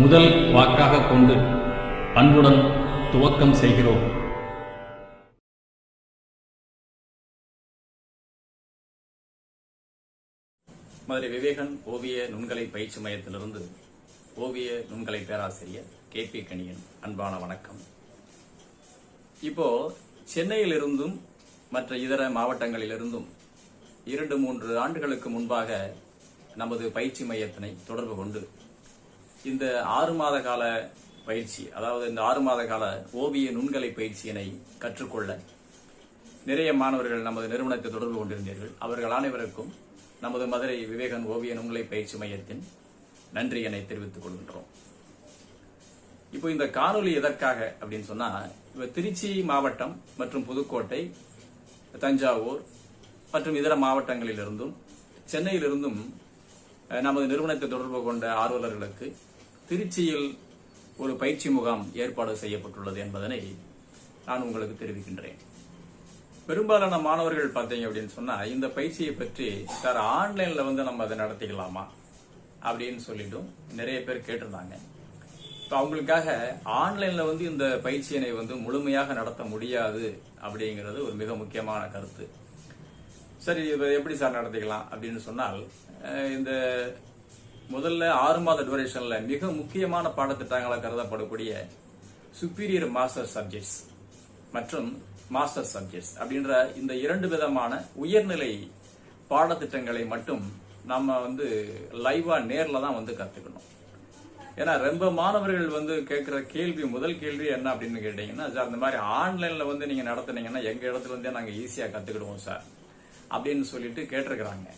முதல் வாக்காக கொண்டு அன்புடன் துவக்கம் செய்கிறோம். மதுரை விவேகன் ஓவிய நுண்கலை பயிற்சி மையத்திலிருந்து ஓவிய நுண்கலை பேராசிரியர் கே பி கணியன் அன்பான வணக்கம். இப்போ சென்னையிலிருந்தும் மற்ற இதர மாவட்டங்களிலிருந்தும் இரண்டு மூன்று ஆண்டுகளுக்கு முன்பாக நமது பயிற்சி மையத்தினை தொடர்பு கொண்டு இந்த ஆறு மாத கால பயிற்சி அதாவது இந்த ஆறு மாத கால ஓவிய நுண்கலை பயிற்சியினை கற்றுக்கொள்ள நிறைய மாணவர்கள் நமது நிறுவனத்தை தொடர்பு கொண்டிருந்தீர்கள். அவர்கள் அனைவருக்கும் நமது மதுரை விவேகன் ஓவிய நுண்கலை பயிற்சி மையத்தின் நன்றியினை தெரிவித்துக் கொள்கின்றோம். இப்போ இந்த காணொலி எதற்காக அப்படின்னு சொன்னா இப்ப திருச்சி மாவட்டம் மற்றும் புதுக்கோட்டை தஞ்சாவூர் மற்றும் இதர மாவட்டங்களிலிருந்தும் சென்னையிலிருந்தும் நமது நிறுவனத்தை தொடர்பு கொண்ட ஆர்வலர்களுக்கு திருச்சியில் ஒரு பயிற்சி முகாம் ஏற்பாடு செய்யப்பட்டுள்ளது என்பதனை நான் உங்களுக்கு தெரிவிக்கின்றேன். பெரும்பாலான மாணவர்கள் பார்த்தீங்க அப்படின்னு சொன்னால் இந்த பயிற்சியை பற்றி சார் ஆன்லைனில் வந்து நம்ம அதை நடத்திக்கலாமா அப்படின்னு சொல்லிட்டும் நிறைய பேர் கேட்டிருந்தாங்க. இப்போ அவங்களுக்காக ஆன்லைனில் வந்து இந்த பயிற்சியினை வந்து முழுமையாக நடத்த முடியாது அப்படிங்கிறது ஒரு மிக முக்கியமான கருத்து. சரி இதை எப்படி சார் நடத்திக்கலாம் அப்படின்னு சொன்னால் இந்த முதல்ல ஆறு மாத டியூரேஷன்ல மிக முக்கியமான பாடத்திட்டங்களாக கருதப்படக்கூடிய சுப்பீரியர் மாஸ்டர் சப்ஜெக்ட்ஸ் மற்றும் மாஸ்டர் சப்ஜெக்ட்ஸ் அப்படின்ற இந்த இரண்டு விதமான உயர்நிலை பாடத்திட்டங்களை மட்டும் நம்ம வந்து லைவா நேரில் தான் வந்து கத்துக்கணும். ஏன்னா ரொம்ப மாணவர்கள் வந்து கேட்குற கேள்வி முதல் கேள்வி என்ன அப்படின்னு கேட்டீங்கன்னா சார் இந்த மாதிரி ஆன்லைன்ல வந்து நீங்க நடத்துனீங்கன்னா எங்க இடத்துல இருந்தே நாங்கள் ஈஸியாக கத்துக்கிடுவோம் சார். அப்படின்னு சொல்லிட்டு கேட்டிருக்கிறாங்க.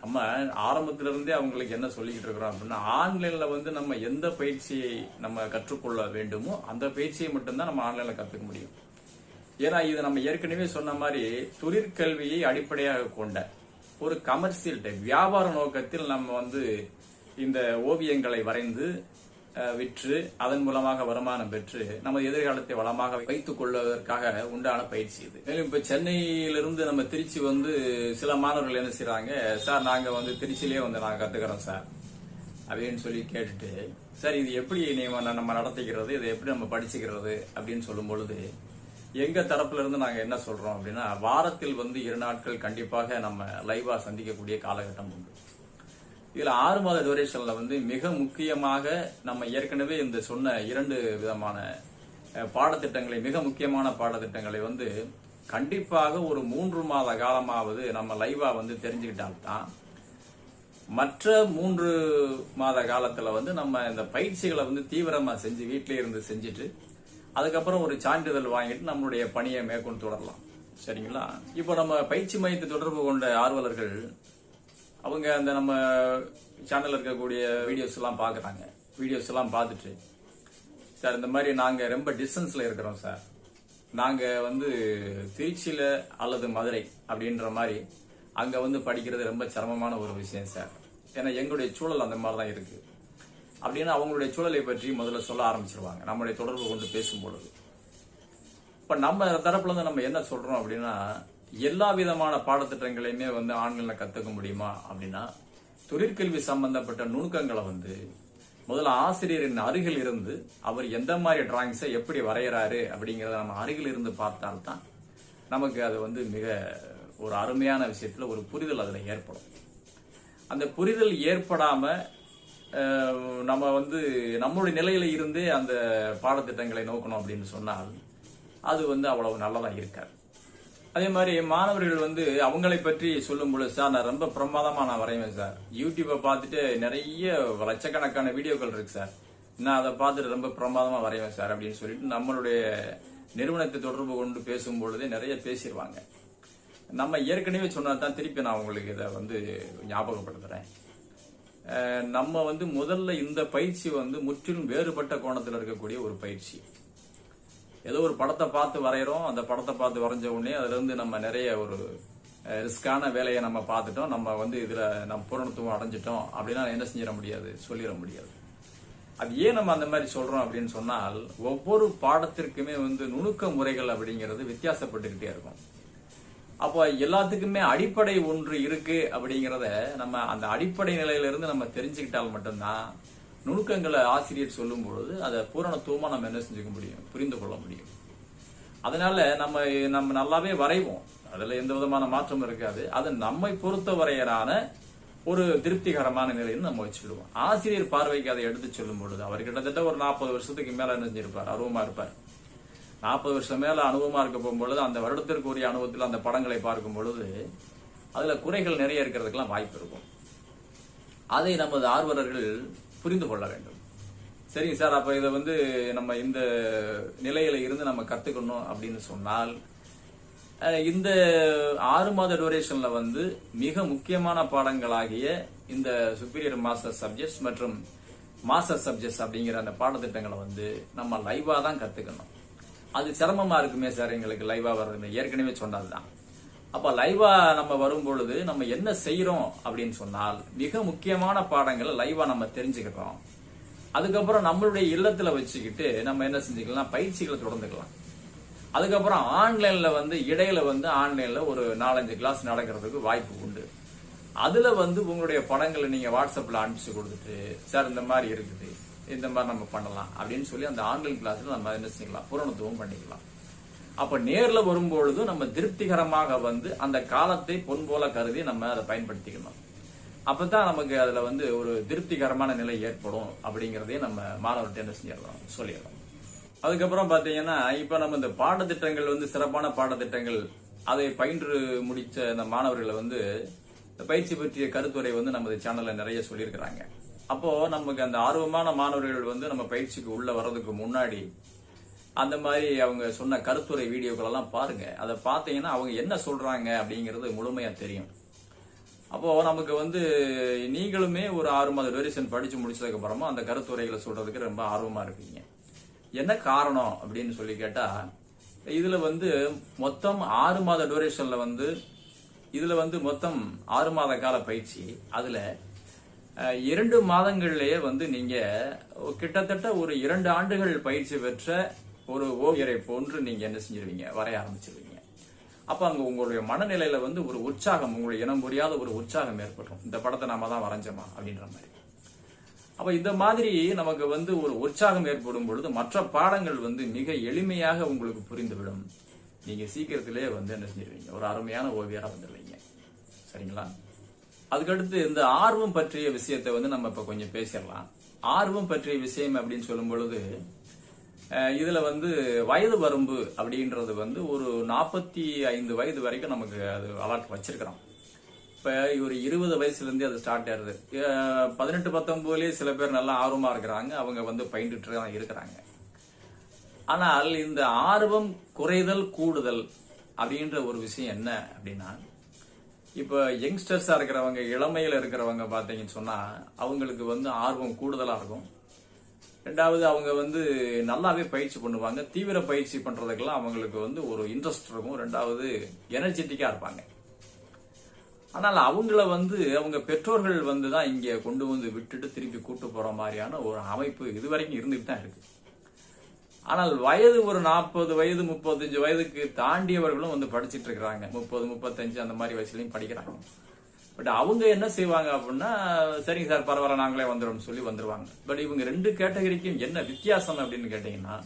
நம்ம ஆரம்பத்திலிருந்தே அவங்களுக்கு என்ன சொல்லிக்கிட்டு இருக்கிறோம் அப்படின்னா ஆன்லைன்ல வந்து நம்ம எந்த பயிற்சியை நம்ம கற்றுக்கொள்ள வேண்டுமோ அந்த பயிற்சியை மட்டும்தான் நம்ம ஆன்லைன்ல கத்துக்க முடியும். ஏன்னா இது நம்ம ஏற்கனவே சொன்ன மாதிரி தொழிற்கல்வியை அடிப்படையாக கொண்ட ஒரு கமர்சியல் டைப் வியாபார நோக்கத்தில் நம்ம வந்து இந்த ஓவியங்களை வரைந்து விற்று அதன் மூலமாக வருமானம் பெற்று நமது எதிர்காலத்தை வளமாக வைத்துக் கொள்வதற்காக உண்டான பயிற்சி இது. மேலும் இப்ப சென்னையிலிருந்து நம்ம திருச்சி வந்து சில மாணவர்கள் என்ன செய்யறாங்க சார் நாங்க வந்து திருச்சியிலே வந்து நாங்க கத்துக்கிறோம் சார் அப்படின்னு சொல்லி கேட்டுட்டு சார் இது எப்படி நம்ம நடத்திக்கிறது இதை எப்படி நம்ம படிச்சுக்கிறது? அப்படின்னு சொல்லும் பொழுது எங்க தரப்புல இருந்து நாங்க என்ன சொல்றோம் அப்படின்னா வாரத்தில் வந்து இரு நாட்கள் கண்டிப்பாக நம்ம லைவா சந்திக்கக்கூடிய காலகட்டம் உண்டு. இதுல ஆறு மாத டியூரேஷன்ல வந்து மிக முக்கியமாக நம்ம ஏற்கனவே இந்த சொன்ன இரண்டு விதமான பாடத்திட்டங்களை மிக முக்கியமான பாடத்திட்டங்களை வந்து கண்டிப்பாக ஒரு மூன்று மாத காலமாவது நம்ம லைவா வந்து தெரிஞ்சுக்கிட்டால்தான் மற்ற மூன்று மாத காலத்துல வந்து நம்ம இந்த பயிற்சிகளை வந்து தீவிரமா செஞ்சு வீட்டிலே இருந்து செஞ்சுட்டு அதுக்கப்புறம் ஒரு சான்றிதழ் வாங்கிட்டு நம்மளுடைய பணியை மேற்கொண்டு தொடரலாம். சரிங்களா? இப்போ நம்ம பயிற்சி மையத்தை தொடர்பு கொண்ட ஆர்வலர்கள் அவங்க அந்த நம்ம சேனலில் இருக்கக்கூடிய வீடியோஸ் எல்லாம் பாக்குறாங்க வீடியோஸ் எல்லாம் பார்த்துட்டு சார் இந்த மாதிரி நாங்க ரொம்ப டிஸ்டன்ஸ்ல இருக்கிறோம் சார். நாங்க வந்து திருச்சியில அல்லது மதுரை அப்படின்ற மாதிரி அங்க வந்து படிக்கிறது ரொம்ப சிரமமான ஒரு விஷயம் சார். ஏன்னா எங்களுடைய சூழல் அந்த மாதிரி தான் இருக்கு. அப்படின்னு அவங்களுடைய சூழலை பற்றி முதல்ல சொல்ல ஆரம்பிச்சிருவாங்க நம்மளுடைய தொடர்பு கொண்டு பேசும்பொழுது. இப்போ இப்ப நம்ம தரப்புல இருந்து நம்ம என்ன சொல்றோம் அப்படின்னா எல்லா விதமான பாடத்திட்டங்களையுமே வந்து ஆன்லைன்ல கத்துக்க முடியுமா அப்படின்னா தொழிற்கல்வி சம்பந்தப்பட்ட நுணுக்கங்களை வந்து முதல்ல ஆசிரியரின் அருகில் இருந்து அவர் எந்த மாதிரி டிராயிங்ஸை எப்படி வரைகிறாரு அப்படிங்கிறத நம்ம அருகில் இருந்து பார்த்தால்தான் நமக்கு அது வந்து மிக ஒரு அருமையான விஷயத்தில் ஒரு புரிதல் அதில் ஏற்படும். அந்த புரிதல் ஏற்படாம நம்ம வந்து நம்மளுடைய நிலையில இருந்தே அந்த பாடத்திட்டங்களை நோக்கணும் அப்படின்னு சொன்னால் அது வந்து அவ்வளவு நல்லதாக இருக்காது. அதே மாதிரி மாணவர்கள் வந்து அவங்களை பற்றி சொல்லும் பொழுது சார் நான் ரொம்ப பிரமாதமா நான் வரைவேன் சார். யூடியூப்பை பார்த்துட்டு நிறைய லட்சக்கணக்கான வீடியோக்கள் இருக்கு சார். நான் அதை பார்த்துட்டு ரொம்ப பிரமாதமா வரைவேன் சார் அப்படின்னு சொல்லிட்டு நம்மளுடைய நிறுவனத்தை தொடர்பு கொண்டு பேசும் பொழுதே நிறைய பேசிடுவாங்க நம்ம ஏற்கனவே சொன்னதான் திருப்பி நான் உங்களுக்கு இதை வந்து ஞாபகப்படுத்துறேன். நம்ம வந்து முதல்ல இந்த பயிற்சி வந்து முற்றிலும் வேறுபட்ட கோணத்தில் இருக்கக்கூடிய ஒரு பயிற்சி. ஏதோ ஒரு படத்தை பார்த்து வரைகிறோம் அந்த படத்தை பார்த்து வரைஞ்ச உடனே அதுலேருந்து நம்ம நிறைய ஒரு ரிஸ்கான வேலையை நம்ம பார்த்துட்டோம். நம்ம வந்து இதில் நம்ம பூரணத்துவம் அடைஞ்சிட்டோம் அப்படின்னா என்ன செஞ்சிட முடியாது? சொல்லிட முடியாது. அது ஏன் நம்ம அந்த மாதிரி சொல்கிறோம் அப்படின்னு சொன்னால் ஒவ்வொரு பாடத்திற்குமே வந்து நுணுக்க முறைகள் அப்படிங்கிறது வித்தியாசப்பட்டுக்கிட்டே இருக்கும். அப்போ எல்லாத்துக்குமே அடிப்படை ஒன்று இருக்கு அப்படிங்கிறத நம்ம அந்த அடிப்படை நிலையிலிருந்து நம்ம தெரிஞ்சுக்கிட்டால் மட்டும்தான் நுணுக்கங்களை ஆசிரியர் சொல்லும் பொழுது அதை பூரணத்துவமா நம்ம என்ன செஞ்சுக்க முடியும்? புரிந்து கொள்ள முடியும். அதனால நம்ம நம்ம நல்லாவே வரைவோம். அதுல எந்த விதமான மாற்றமும் இருக்காது. அது நம்மை பொறுத்த வரையறான ஒரு திருப்திகரமான நிலையில் நம்ம வச்சுக்கிடுவோம். ஆசிரியர் பார்வைக்கு அதை எடுத்து சொல்லும் பொழுது அவர் கிட்டத்தட்ட ஒரு நாற்பது வருஷத்துக்கு மேல என்ன செஞ்சிருப்பார்? அருவமா இருப்பார். நாற்பது வருஷம் மேல அனுபவமா இருக்க போகும்பொழுது அந்த வருடத்திற்குரிய அனுபவத்தில் அந்த படங்களை பார்க்கும் பொழுது அதுல குறைகள் நிறைய இருக்கிறதுக்கெல்லாம் வாய்ப்பு இருக்கும். அதை நமது ஆர்வலர்கள் புரிந்து கொள்ள வேண்டும். சரிங்க சார் அப்ப இதை வந்து நம்ம இந்த நிலையில இருந்து நம்ம கத்துக்கணும் அப்படின்னு சொன்னால் இந்த ஆறு மாத டூரேஷன்ல வந்து மிக முக்கியமான பாடங்களாகிய இந்த சுப்பீரியர் மாஸ்டர் சப்ஜெக்ட்ஸ் மற்றும் மாஸ்டர் சப்ஜெக்ட்ஸ் அப்படிங்கிற அந்த பாடத்திட்டங்களை வந்து நம்ம லைவா தான் கத்துக்கணும். அது சிரமமா இருக்குமே சார் எங்களுக்கு லைவா வர்றது ஏற்கனவே சொன்னதுதான். அப்ப லைவா நம்ம வரும் பொழுது நம்ம என்ன செய்யறோம் அப்படின்னு சொன்னால் மிக முக்கியமான பாடங்களை லைவா நம்ம தெரிஞ்சுக்கிறோம் அதுக்கப்புறம் நம்மளுடைய இல்லத்துல வச்சுக்கிட்டு நம்ம என்ன செஞ்சுக்கலாம்? பயிற்சிகளை தொடர்ந்துக்கலாம். அதுக்கப்புறம் ஆன்லைன்ல வந்து இடையில வந்து ஆன்லைன்ல ஒரு நாலஞ்சு கிளாஸ் நடக்கிறதுக்கு வாய்ப்பு உண்டு. அதுல வந்து உங்களுடைய படங்களை நீங்க வாட்ஸ்அப்ல அனுப்பிச்சு கொடுத்துட்டு சார் இந்த மாதிரி இருக்குது. இந்த மாதிரி நம்ம பண்ணலாம். அப்படின்னு சொல்லி அந்த ஆன்லைன் கிளாஸ்ல நம்ம என்ன செஞ்சுக்கலாம்? பூரணத்துவம் பண்ணிக்கலாம். அப்ப நேர்ல வரும்பொழுது நம்ம திருப்திகரமாக வந்து அந்த காலத்தை பொன் போல கருதி நம்ம அதை பயன்படுத்திக்கணும். அப்பதான் நமக்கு அதுல வந்து ஒரு திருப்திகரமான நிலை ஏற்படும் அப்படிங்கறதையும் நம்ம மாணவர்கிட்ட என்ன செஞ்சிடலாம் சொல்லிடலாம் அதுக்கப்புறம் பாத்தீங்கன்னா இப்ப நம்ம இந்த பாடத்திட்டங்கள் வந்து சிறப்பான பாடத்திட்டங்கள் அதை பயின்று முடிச்ச அந்த மாணவர்களை வந்து இந்த பயிற்சி பற்றிய கருத்துரை வந்து நமது சேனல்ல நிறைய சொல்லியிருக்கிறாங்க. அப்போ நமக்கு அந்த ஆர்வமான மாணவர்கள் வந்து நம்ம பயிற்சிக்கு உள்ள வர்றதுக்கு முன்னாடி அந்த மாதிரி அவங்க சொன்ன கருத்துரை வீடியோக்கள் எல்லாம் பாருங்க. அதை பார்த்தீங்கன்னா அவங்க என்ன சொல்றாங்க அப்படிங்கிறது முழுமையா தெரியும். அப்போ நமக்கு வந்து நீங்களுமே ஒரு ஆறு மாத டூரேஷன் படிச்சு முடிச்சதுக்கு அப்புறமா அந்த கருத்துரைகளை சொல்றதுக்கு ரொம்ப ஆர்வமா இருப்பீங்க. என்ன காரணம் அப்படின்னு சொல்லி கேட்டா இதுல வந்து மொத்தம் ஆறு மாத டூரேஷன்ல வந்து இதுல வந்து மொத்தம் ஆறு மாத கால பயிற்சி. அதுல இரண்டு மாதங்கள்லயே வந்து நீங்க கிட்டத்தட்ட ஒரு இரண்டு ஆண்டுகள் பயிற்சி பெற்ற ஒரு ஓவியரை போன்று நீங்க என்ன செஞ்சிருவீங்க? வரைய ஆரம்பிச்சிருவீங்க. அப்ப அங்க உங்களுடைய மனநிலையில வந்து ஒரு உற்சாகம் உங்களுடைய இனம் புரியாத ஒரு உற்சாகம் ஏற்படும் இந்த படத்தை நாம தான் வரைஞ்சோமா? அப்படின்ற மாதிரி. அப்ப இந்த மாதிரி நமக்கு வந்து ஒரு உற்சாகம் ஏற்படும் பொழுது மற்ற பாடங்கள் வந்து மிக எளிமையாக உங்களுக்கு புரிந்துவிடும். நீங்க சீக்கிரத்திலே வந்து என்ன செஞ்சிருவீங்க? ஒரு அருமையான ஓவியரா வந்துடுவீங்க சரிங்களா? அதுக்கடுத்து இந்த ஆர்வம் பற்றிய விஷயத்தை வந்து நம்ம இப்ப கொஞ்சம் பேசிடலாம். ஆர்வம் பற்றிய விஷயம் அப்படின்னு சொல்லும் பொழுது இதில் வந்து வயது வரம்பு அப்படின்றது வந்து ஒரு நாற்பத்தி ஐந்து வயது வரைக்கும் நமக்கு அது அலாட் வச்சிருக்கிறோம். இப்போ ஒரு இருபது வயசுலேருந்தே அது ஸ்டார்ட் ஆயிடுது. பதினெட்டு பத்தொம்போதுலேயே சில பேர் நல்லா ஆர்வமாக இருக்கிறாங்க. அவங்க வந்து பயின்றுட்டு தான் இருக்கிறாங்க. ஆனால் இந்த ஆர்வம் குறைதல் கூடுதல் அப்படின்ற ஒரு விஷயம் என்ன அப்படின்னா இப்போ யங்ஸ்டர்ஸாக இருக்கிறவங்க இளமையில் இருக்கிறவங்க பார்த்தீங்கன்னு சொன்னால் அவங்களுக்கு வந்து ஆர்வம் கூடுதலாக இருக்கும். ரெண்டாவது அவங்க வந்து நல்லாவே பயிற்சி பண்ணுவாங்க. தீவிர பயிற்சி பண்றதுக்கெல்லாம் அவங்களுக்கு வந்து ஒரு இன்ட்ரெஸ்ட் இருக்கும். ரெண்டாவது எனர்ஜெட்டிக்காக இருப்பாங்க. ஆனால் அவங்கள வந்து அவங்க பெற்றோர்கள் வந்து தான் இங்கே கொண்டு வந்து விட்டுட்டு திருப்பி கூட்டு போகிற மாதிரியான ஒரு அமைப்பு இது வரைக்கும் இருந்துகிட்டு தான் இருக்கு. ஆனால் வயது ஒரு நாற்பது வயது முப்பத்தஞ்சு வயதுக்கு தாண்டியவர்களும் வந்து படிச்சுட்டு இருக்கிறாங்க. முப்பது முப்பத்தஞ்சு அந்த மாதிரி வயசுலையும் படிக்கிறாங்க. பட் அவங்க என்ன செய்வாங்க அப்படின்னா சரிங்க சார் பரவாயில்ல நாங்களே வந்துடும் சொல்லி வந்துருவாங்க. பட் இவங்க ரெண்டு கேட்டகரிக்கும் என்ன வித்தியாசம் அப்படின்னு கேட்டீங்கன்னா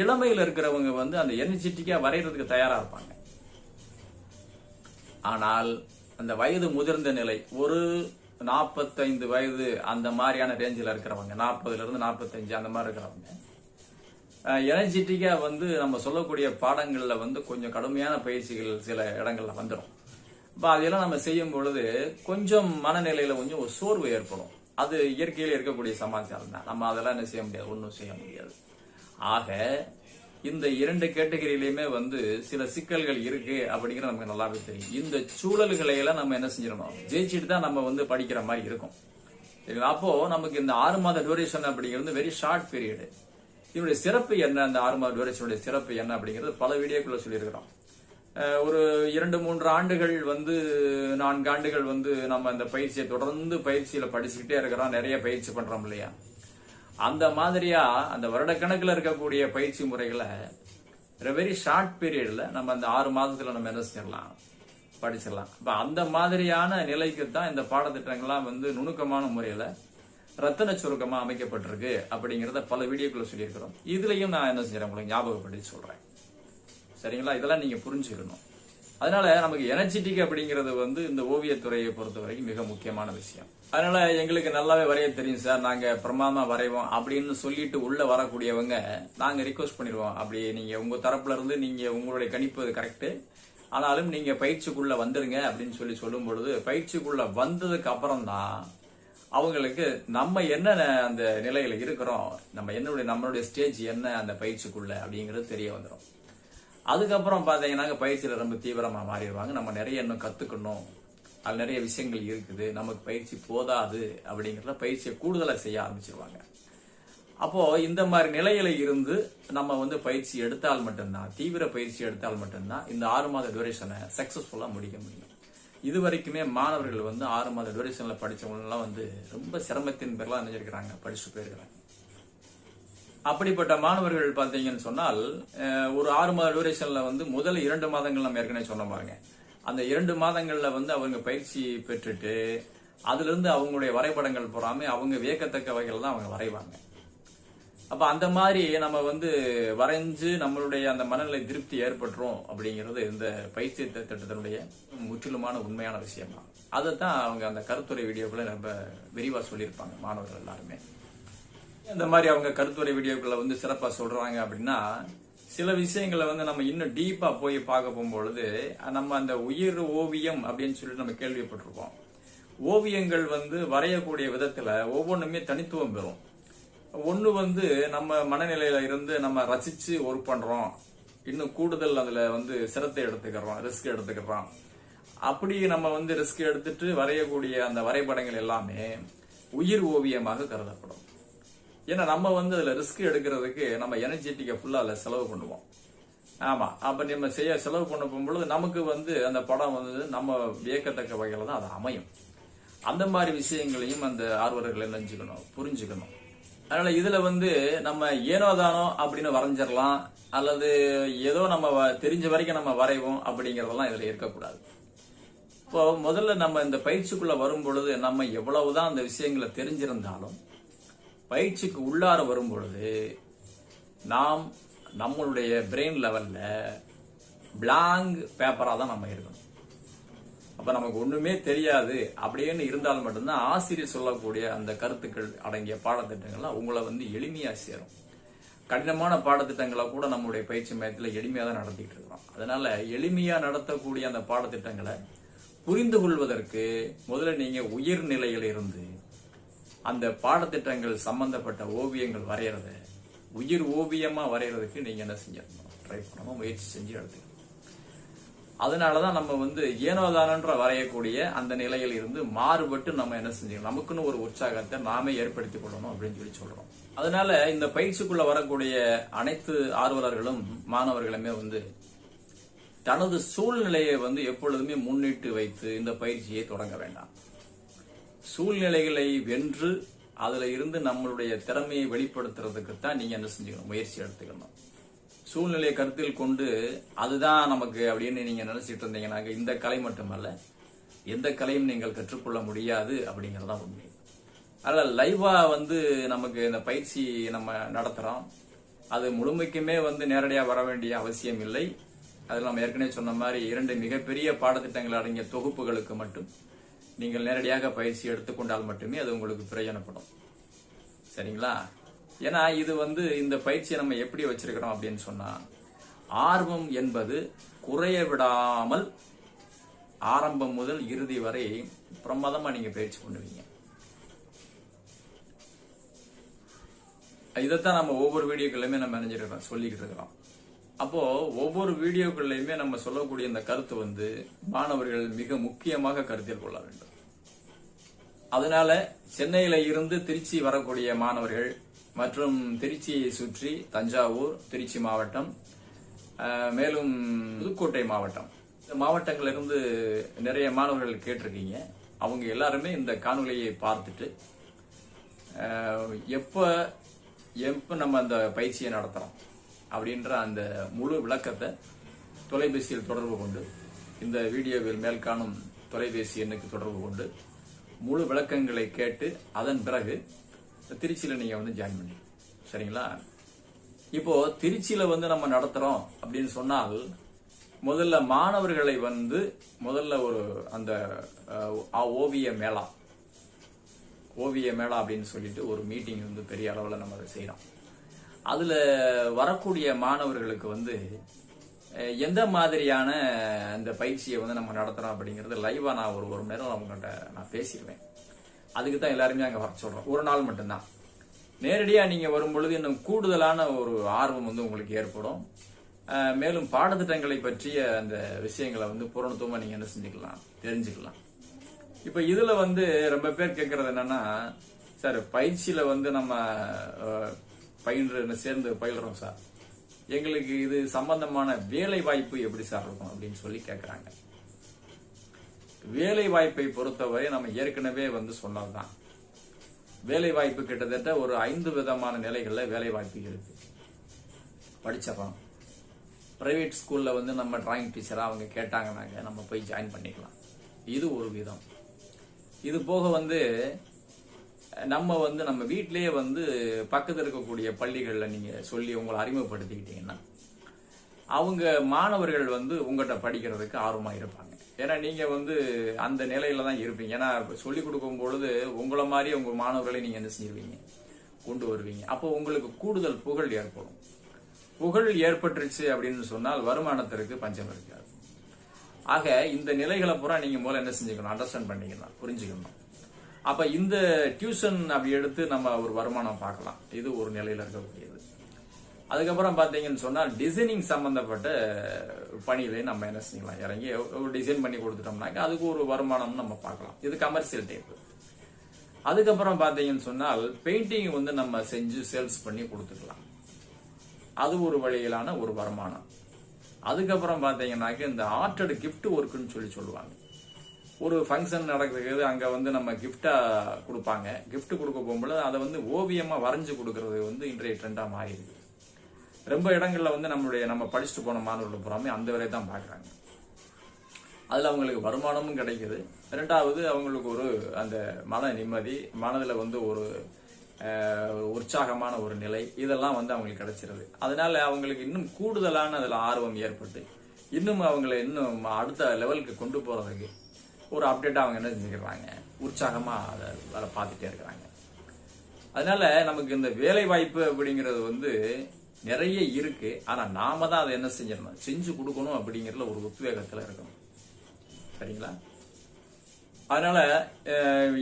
இளமையில இருக்கிறவங்க வந்து அந்த எனர்ஜெட்டிக்கா வரைகிறதுக்கு தயாரா இருப்பாங்க. ஆனால் அந்த வயது முதிர்ந்த நிலை ஒரு நாற்பத்தைந்து வயது அந்த மாதிரியான ரேஞ்சில் இருக்கிறவங்க நாற்பதுல இருந்து நாற்பத்தஞ்சு அந்த மாதிரி இருக்கிறவங்க எனர்ஜெட்டிக்கா வந்து நம்ம சொல்லக்கூடிய பாடங்கள்ல வந்து கொஞ்சம் கடுமையான பயிற்சிகள் சில இடங்கள்ல வந்துடும் இப்போ அதையெல்லாம் நம்ம செய்யும் பொழுது கொஞ்சம் மனநிலையில கொஞ்சம் ஒரு சோர்வு ஏற்படும். அது இயற்கையில் இருக்கக்கூடிய சமாச்சாரம் தான். நம்ம அதெல்லாம் என்ன செய்ய முடியாது? ஒன்றும் செய்ய முடியாது. ஆக இந்த இரண்டு கேட்டகரியிலையுமே வந்து சில சிக்கல்கள் இருக்கு அப்படிங்கிற நமக்கு நல்லாவே தெரியும். இந்த சூழல்களை எல்லாம் நம்ம என்ன செஞ்சிடணும்? ஜெயிச்சுட்டு தான் நம்ம வந்து படிக்கிற மாதிரி இருக்கும். சரிங்களா? அப்போ நமக்கு இந்த ஆறு மாத டியூரேஷன் அப்படிங்கிறது வெரி ஷார்ட் பீரியடு இதனுடைய சிறப்பு என்ன? அந்த ஆறு மாத டியூரேஷனுடைய சிறப்பு என்ன அப்படிங்கிறது பல வீடியோக்குள்ள சொல்லியிருக்கிறோம். ஒரு இரண்டு மூன்று ஆண்டுகள் வந்து நான்கு ஆண்டுகள் வந்து நம்ம அந்த பயிற்சியை தொடர்ந்து பயிற்சியில படிச்சுக்கிட்டே இருக்கிறோம். நிறைய பயிற்சி பண்றோம் இல்லையா? அந்த மாதிரியா அந்த வருடக்கணக்கில் இருக்கக்கூடிய பயிற்சி முறைகளை வெரி ஷார்ட் பீரியட்ல நம்ம அந்த ஆறு மாதத்துல நம்ம என்ன செஞ்சிடலாம் படிச்சிடலாம். இப்ப அந்த மாதிரியான நிலைக்கு தான் இந்த பாடத்திட்டங்கள்லாம் வந்து நுணுக்கமான முறையில ரத்தன சுருக்கமா அமைக்கப்பட்டிருக்கு அப்படிங்கறத பல வீடியோக்குள்ள சொல்லியிருக்கிறோம். இதுலயும் நான் என்ன செஞ்சேன் உங்களுக்கு ஞாபகப்படுத்தி சொல்றேன். சரிங்களா? இதெல்லாம் நீங்க புரிஞ்சுக்கணும். அதனால நமக்கு எனர்ஜெட்டிக் அப்படிங்கிறது வந்து இந்த ஓவியத்துறையை பொறுத்த வரைக்கும் மிக முக்கியமான விஷயம். அதனால எங்களுக்கு நல்லாவே வரைய தெரியும் சார். நாங்க பிரமாதமா வரைவோம் அப்படின்னு சொல்லிட்டு உள்ள வரக்கூடியவங்க நாங்க ரிக்வஸ்ட் பண்ணிடுவோம். அப்படி நீங்க உங்க தரப்புல இருந்து நீங்க உங்களுடைய கணிப்பு கரெக்டு ஆனாலும் நீங்க பயிற்சிக்குள்ள வந்துருங்க அப்படின்னு சொல்லி சொல்லும் பொழுது பயிற்சிக்குள்ள வந்ததுக்கு அப்புறம் தான் அவங்களுக்கு நம்ம என்ன அந்த நிலையில இருக்கிறோம் நம்ம என்னுடைய நம்மளுடைய ஸ்டேஜ் என்ன அந்த பயிற்சிக்குள்ள அப்படிங்கிறது தெரிய வந்துடும் அதுக்கப்புறம் பார்த்தீங்கன்னாக்க பயிற்சியில் ரொம்ப தீவிரமாக மாறிடுவாங்க. நம்ம நிறைய இன்னும் கற்றுக்கணும் அது நிறைய விஷயங்கள் இருக்குது. நமக்கு பயிற்சி போதாது அப்படிங்கிறத பயிற்சியை கூடுதலாக செய்ய ஆரம்பிச்சிருவாங்க. அப்போது இந்த மாதிரி நிலையில இருந்து நம்ம வந்து பயிற்சி எடுத்தால் மட்டும்தான் தீவிர பயிற்சி எடுத்தால் மட்டும்தான் இந்த ஆறு மாத டியூரேஷனை சக்ஸஸ்ஃபுல்லாக முடிக்க முடியும். இது வரைக்குமே மாணவர்கள் வந்து ஆறு மாத டியூரேஷனில் படிச்சவங்க வந்து ரொம்ப சிரமத்தின் பேர்லாம் நினைச்சிருக்கிறாங்க படிச்சு போயிருக்கிறாங்க அப்படிப்பட்ட மாணவர்கள் பார்த்தீங்கன்னு சொன்னால் ஒரு ஆறு மாத டியூரேஷன்ல வந்து முதல் இரண்டு மாதங்கள் நம்ம ஏற்கனவே சொன்ன பாருங்க. அந்த இரண்டு மாதங்கள்ல வந்து அவங்க பயிற்சி பெற்றுட்டு அதுல இருந்து அவங்களுடைய வரைபடங்கள் போறாம அவங்க வியக்கத்தக்க வகையில் தான் அவங்க வரைவாங்க. அப்ப அந்த மாதிரி நம்ம வந்து வரைஞ்சு நம்மளுடைய அந்த மனநிலை திருப்தி ஏற்பட்டுரும் அப்படிங்கிறது இந்த பயிற்சி திட்டத்தினுடைய முற்றிலுமான உண்மையான விஷயம் தான் அதைத்தான் அவங்க அந்த கருத்துரை வீடியோக்குள்ள ரொம்ப விரிவா சொல்லியிருப்பாங்க மாணவர்கள் எல்லாருமே. இந்த மாதிரி அவங்க கருத்துரை வீடியோக்களை வந்து சிறப்பா சொல்றாங்க அப்படின்னா சில விஷயங்களை வந்து நம்ம இன்னும் டீப்பா போய் பார்க்க போகும்பொழுது நம்ம அந்த உயிர் ஓவியம் அப்படின்னு சொல்லிட்டு நம்ம கேள்விப்பட்டிருப்போம். ஓவியங்கள் வந்து வரையக்கூடிய விதத்துல ஒவ்வொன்றுமே தனித்துவம் பெறும். ஒன்று வந்து நம்ம மனநிலையில இருந்து நம்ம ரசிச்சு ஒர்க் பண்றோம். இன்னும் கூடுதல் அதுல வந்து சிரத்தை எடுத்துக்கிறோம் ரிஸ்க் எடுத்துக்கிறோம். அப்படி நம்ம வந்து ரிஸ்க் எடுத்துட்டு வரையக்கூடிய அந்த வரைபடங்கள் எல்லாமே உயிர் ஓவியமாக கருதப்படும். ஏன்னா நம்ம வந்து அதுல ரிஸ்க் எடுக்கிறதுக்கு நம்ம எனர்ஜெட்டிக்கை ஃபுல்லா அதில் செலவு பண்ணுவோம். ஆமா. அப்ப நம்ம செய்ய செலவு பண்ண போகும்பொழுது நமக்கு வந்து அந்த படம் வந்து நம்ம வியக்கத்தக்க வகையில தான் அது அமையும். அந்த மாதிரி விஷயங்களையும் அந்த ஆர்வலர்கள் நினைஞ்சுக்கணும் புரிஞ்சுக்கணும். அதனால இதுல வந்து நம்ம ஏனோ தானோ அப்படின்னு வரைஞ்சிடலாம் அல்லது ஏதோ நம்ம வ- தெரிஞ்ச வரைக்கும் நம்ம வரைவோம் அப்படிங்கறதெல்லாம் இதுல இருக்கக்கூடாது. இப்போ முதல்ல நம்ம இந்த பயிற்சிக்குள்ள வரும் பொழுது நம்ம எவ்வளவுதான் அந்த விஷயங்களை தெரிஞ்சிருந்தாலும் பயிற்சிக்கு உள்ளார வரும் பொழுது நாம் நம்மளுடைய பிரெயின் லெவலில் பிளாங்க் பேப்பராக தான் நம்ம இருக்கணும். அப்போ நமக்கு ஒன்றுமே தெரியாது. அப்படின்னு இருந்தால் மட்டும்தான் ஆசிரியர் சொல்லக்கூடிய அந்த கருத்துக்கள் அடங்கிய பாடத்திட்டங்கள்லாம் உங்களை வந்து எளிமையாக சேரும். கடினமான பாடத்திட்டங்களை கூட நம்முடைய பயிற்சி மையத்தில் எளிமையாக தான் நடத்திட்டு இருக்கிறோம். அதனால எளிமையாக நடத்தக்கூடிய அந்த பாடத்திட்டங்களை புரிந்து கொள்வதற்கு முதல்ல நீங்கள் உயிர் இருந்து அந்த பாடத்திட்டங்கள் சம்பந்தப்பட்ட ஓவியங்கள் வரைகிறத உயிர் ஓவியமாக வரைகிறதுக்கு நீங்கள் என்ன செஞ்சிடணும் ட்ரை பண்ணணும் முயற்சி செஞ்சு எடுத்துக்கணும். அதனாலதான் நம்ம வந்து ஏனோதானன்ற வரையக்கூடிய அந்த நிலையில் இருந்து மாறுபட்டு நம்ம என்ன செஞ்சுக்கணும்? நமக்குன்னு ஒரு உற்சாகத்தை நாமே ஏற்படுத்தி கொள்ளணும் அப்படின்னு சொல்லி சொல்றோம். அதனால இந்த பயிற்சிக்குள்ள வரக்கூடிய அனைத்து ஆர்வலர்களும் மாணவர்களுமே வந்து தனது சூழ்நிலையை வந்து எப்பொழுதுமே முன்னிட்டு வைத்து இந்த பயிற்சியை தொடங்க வேண்டாம். சூழ்நிலைகளை வென்று அதுல இருந்து நம்மளுடைய திறமையை வெளிப்படுத்துறதுக்கு தான் நீங்க என்ன செஞ்சுக்கணும்? முயற்சி எடுத்துக்கணும். சூழ்நிலையை கருத்தில் கொண்டு அதுதான் நமக்கு அப்படின்னு நீங்க நினைச்சிட்டு இருந்தீங்கன்னாக்க இந்த கலை மட்டுமல்ல எந்த கலையும் நீங்கள் கற்றுக்கொள்ள முடியாது அப்படிங்கறதுதான் உண்மை. அதில் லைவா வந்து நமக்கு இந்த பயிற்சி நம்ம நடத்துறோம். அது முழுமைக்குமே வந்து நேரடியாக வர வேண்டிய அவசியம் இல்லை. அதில் நம்ம ஏற்கனவே சொன்ன மாதிரி இரண்டு மிகப்பெரிய பாடத்திட்டங்கள் அடங்கிய தொகுப்புகளுக்கு மட்டும். நீங்கள் நேரடியாக பயிற்சி எடுத்துக்கொண்டால் மட்டுமே அது உங்களுக்கு பிரயோஜனப்படும். சரிங்களா? ஏன்னா இது வந்து இந்த பயிற்சியை நம்ம எப்படி வச்சிருக்கிறோம் அப்படின்னு சொன்னா ஆர்வம் என்பது குறைய விடாமல் ஆரம்பம் முதல் இறுதி வரை பிரமாதமா நீங்க பயிற்சி பண்ணுவீங்க. இதைத்தான் நம்ம ஒவ்வொரு வீடியோக்களுமே நம்ம நினைஞ்சிருக்கிறோம் சொல்லிக்கிட்டு இருக்கிறோம். அப்போ ஒவ்வொரு வீடியோக்கள்லையுமே நம்ம சொல்லக்கூடிய இந்த கருத்து வந்து மாணவர்கள் மிக முக்கியமாக கருத்தில் கொள்ள வேண்டும். அதனால சென்னையில இருந்து திருச்சி வரக்கூடிய மாணவர்கள் மற்றும் திருச்சியை சுற்றி தஞ்சாவூர் திருச்சி மாவட்டம் மேலும் புதுக்கோட்டை மாவட்டம். இந்த மாவட்டங்களிலிருந்து நிறைய மாணவர்கள் கேட்டிருக்கீங்க. அவங்க எல்லாருமே இந்த காணொலியை பார்த்துட்டு எப்போ எப்ப எப்ப நம்ம அந்த பயிற்சியை நடத்துறோம் அப்படின்ற அந்த முழு விளக்கத்தை தொலைபேசியில் தொடர்பு கொண்டு இந்த வீடியோவில் மேல் காணும் தொலைபேசி எண்ணுக்கு தொடர்பு கொண்டு முழு விளக்கங்களை கேட்டு அதன் பிறகு திருச்சியில் நீங்கள் வந்து ஜாயின் பண்ணி சரிங்களா? இப்போ திருச்சியில் வந்து நம்ம நடத்துகிறோம் அப்படின்னு சொன்னால் முதல்ல மாணவர்களை வந்து முதல்ல ஒரு அந்த ஓவிய மேளா ஓவிய மேளா அப்படின்னு சொல்லிட்டு ஒரு மீட்டிங் வந்து பெரிய அளவில் நம்ம அதை செய்கிறோம் அதில் வரக்கூடிய மாணவர்களுக்கு வந்து எந்த மாதிரியான அந்த பயிற்சியை வந்து நம்ம நடத்துகிறோம் அப்படிங்கிறது லைவாக நான் ஒரு ஒரு நேரம் அவங்ககிட்ட நான் பேசிடுவேன். அதுக்கு தான் எல்லாருமே அங்கே வர சொல்கிறோம் ஒரு நாள் மட்டும்தான். நேரடியாக நீங்கள் வரும்பொழுது இன்னும் கூடுதலான ஒரு ஆர்வம் வந்து உங்களுக்கு ஏற்படும். மேலும் பாடத்திட்டங்களை பற்றிய அந்த விஷயங்களை வந்து பூரணத்துவமாக நீங்கள் என்ன செஞ்சுக்கலாம் தெரிஞ்சுக்கலாம். இப்போ இதில் வந்து ரொம்ப பேர் கேட்குறது என்னன்னா சார் பயிற்சியில் வந்து நம்ம பயின்று சேர்ந்து பயில்றோம் சார். எங்களுக்கு இது சம்பந்தமான வேலை வாய்ப்பு எப்படி சார் இருக்கும் அப்படின்னு சொல்லி கேட்குறாங்க வேலை வாய்ப்பை பொறுத்தவரை நம்ம ஏற்கனவே வந்து சொன்னதுதான். வேலை வாய்ப்பு கிட்டத்தட்ட ஒரு ஐந்து விதமான நிலைகளில் வேலை வாய்ப்பு இருக்கு படிச்சிடறோம் பிரைவேட் ஸ்கூல்ல வந்து நம்ம டிராயிங் டீச்சராக அவங்க கேட்டாங்கன்னாக்க நம்ம போய் ஜாயின் பண்ணிக்கலாம். இது ஒரு விதம். இது போக வந்து நம்ம வந்து நம்ம வீட்டிலேயே வந்து பக்கத்தில் இருக்கக்கூடிய பள்ளிகளில் நீங்கள் சொல்லி உங்களை அறிமுகப்படுத்திக்கிட்டீங்கன்னா அவங்க மாணவர்கள் வந்து உங்கள்கிட்ட படிக்கிறதுக்கு ஆர்வமாக இருப்பாங்க. ஏன்னா நீங்கள் வந்து அந்த நிலையில தான் இருப்பீங்க. ஏன்னா சொல்லி கொடுக்கும் பொழுது உங்களை மாதிரி உங்கள் மாணவர்களை நீங்கள் என்ன செய்வீங்க? கொண்டு வருவீங்க. அப்போ உங்களுக்கு கூடுதல் புகழ் ஏற்படும். புகழ் ஏற்பட்டுருச்சு அப்படின்னு சொன்னால் வருமானத்திற்கு பஞ்சம் இருக்காது. ஆக இந்த நிலைகளை பூரா நீங்கள் முதல்ல என்ன செஞ்சுக்கணும்? அண்டர்ஸ்டாண்ட் பண்ணிக்கணும். புரிஞ்சுக்கணும். அப்ப இந்த டியூஷன் அப்படி எடுத்து நம்ம ஒரு வருமானம் பார்க்கலாம். இது ஒரு நிலையில இருக்கக்கூடியது. அதுக்கப்புறம் பாத்தீங்கன்னு சொன்னா டிசைனிங் சம்பந்தப்பட்ட பணியிலே நம்ம என்ன செய்யலாம்? இறங்கி ஒரு டிசைன் பண்ணி கொடுத்துட்டோம்னாக்க அதுக்கு ஒரு வருமானம் நம்ம பார்க்கலாம். இது கமர்ஷியல் டைப் அதுக்கப்புறம் பாத்தீங்கன்னு சொன்னால் பெயிண்டிங் வந்து நம்ம செஞ்சு சேல்ஸ் பண்ணி கொடுத்துக்கலாம். அது ஒரு வழியிலான ஒரு வருமானம். அதுக்கப்புறம் பாத்தீங்கன்னாக்க இந்த ஆர்டட் கிஃப்ட் ஒர்க்குன்னு சொல்லி சொல்லுவாங்க. ஒரு ஃபங்க்ஷன் நடக்கிறது அங்கே வந்து நம்ம கிஃப்டாக கொடுப்பாங்க. கிஃப்ட் கொடுக்க போகும்போது அதை வந்து ஓவியமாக வரைஞ்சு கொடுக்கறது வந்து இன்றைய ட்ரெண்டாக மாறிடுது. ரொம்ப இடங்களில் வந்து நம்மளுடைய நம்ம படிச்சுட்டு போன மாணவர்கள் பூராமே அந்த வரை தான் பார்க்குறாங்க. அதில் அவங்களுக்கு வருமானமும் கிடைக்குது. ரெண்டாவது அவங்களுக்கு ஒரு அந்த மன நிம்மதி மனதில் வந்து ஒரு உற்சாகமான ஒரு நிலை இதெல்லாம் வந்து அவங்களுக்கு கிடைச்சிருது. அதனால அவங்களுக்கு இன்னும் கூடுதலான அதில் ஆர்வம் ஏற்பட்டு இன்னும் அவங்களை இன்னும் அடுத்த லெவலுக்கு கொண்டு போகிறதுக்கு ஒரு அப்டேட்டா அவங்க என்ன செஞ்சுக்கிறாங்க உற்சாகமா அதை வேலை பார்த்துட்டே இருக்கிறாங்க. அதனால நமக்கு இந்த வேலை வாய்ப்பு அப்படிங்கிறது வந்து நிறைய இருக்கு. ஆனா நாம தான் அதை என்ன செஞ்சிடணும்? செஞ்சு கொடுக்கணும் அப்படிங்கிறதுல ஒரு உத்வேகத்துல இருக்கணும். சரிங்களா? அதனால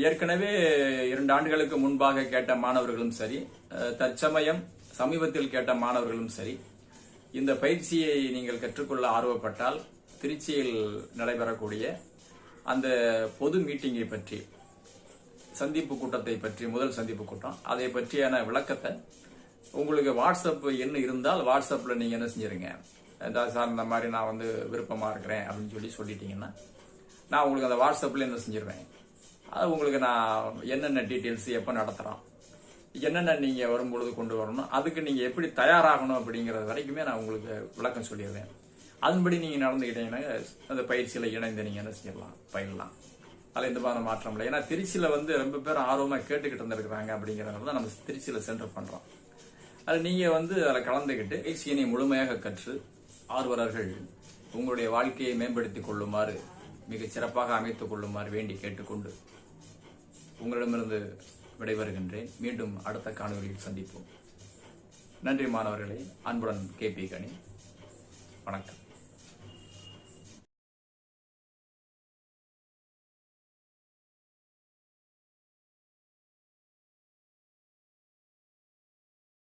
ஏற்கனவே இரண்டு ஆண்டுகளுக்கு முன்பாக கேட்ட மாணவர்களும் சரி தற்சமயம் சமீபத்தில் கேட்ட மாணவர்களும் சரி இந்த பயிற்சியை நீங்கள் கற்றுக்கொள்ள ஆர்வப்பட்டால் திருச்சியில் நடைபெறக்கூடிய அந்த பொது மீட்டிங்கை பற்றி சந்திப்பு கூட்டத்தை பற்றி முதல் சந்திப்பு கூட்டம் அதை பற்றியான விளக்கத்தை உங்களுக்கு வாட்ஸ்அப் என்ன இருந்தால் வாட்ஸ்அப்பில் நீங்கள் என்ன செஞ்சிருங்க. இந்த சார் இந்த மாதிரி நான் வந்து விருப்பமாக இருக்கிறேன் அப்படின்னு சொல்லி சொல்லிட்டீங்கன்னா நான் உங்களுக்கு அந்த வாட்ஸ்அப்பில் என்ன செஞ்சிருவேன். அது உங்களுக்கு நான் என்னென்ன டீட்டெயில்ஸ் எப்போ நடத்துகிறோம் என்னென்ன நீங்கள் வரும்பொழுது கொண்டு வரணும் அதுக்கு நீங்கள் எப்படி தயாராகணும் அப்படிங்கிறது வரைக்குமே நான் உங்களுக்கு விளக்கம் சொல்லிடுவேன் அதன்படி நீங்கள் நடந்துக்கிட்டீங்கன்னா அந்த பயிற்சியில் இணைந்து நீங்கள் என்ன செய்யலாம்? பயிலலாம். அதில் எந்த மாதிரி மாற்றம் இல்லை. ஏன்னா திருச்சியில் வந்து ரொம்ப பேர் ஆர்வமாக கேட்டுக்கிட்டு இருந்திருக்கிறாங்க அப்படிங்கிறனால தான் நம்ம திருச்சியில் சென்டர் பண்ணுறோம் அது நீங்கள் வந்து அதில் கலந்துக்கிட்டு பயிற்சியினை முழுமையாக கற்று ஆர்வலர்கள் உங்களுடைய வாழ்க்கையை மேம்படுத்திக் கொள்ளுமாறு மிகச் சிறப்பாக அமைத்துக் கொள்ளுமாறு வேண்டி கேட்டுக்கொண்டு உங்களிடமிருந்து விடைபெறுகின்றேன். மீண்டும் அடுத்த காணொலியில் சந்திப்போம். நன்றி மாணவர்களே. அன்புடன் கே பி கணி வணக்கம்.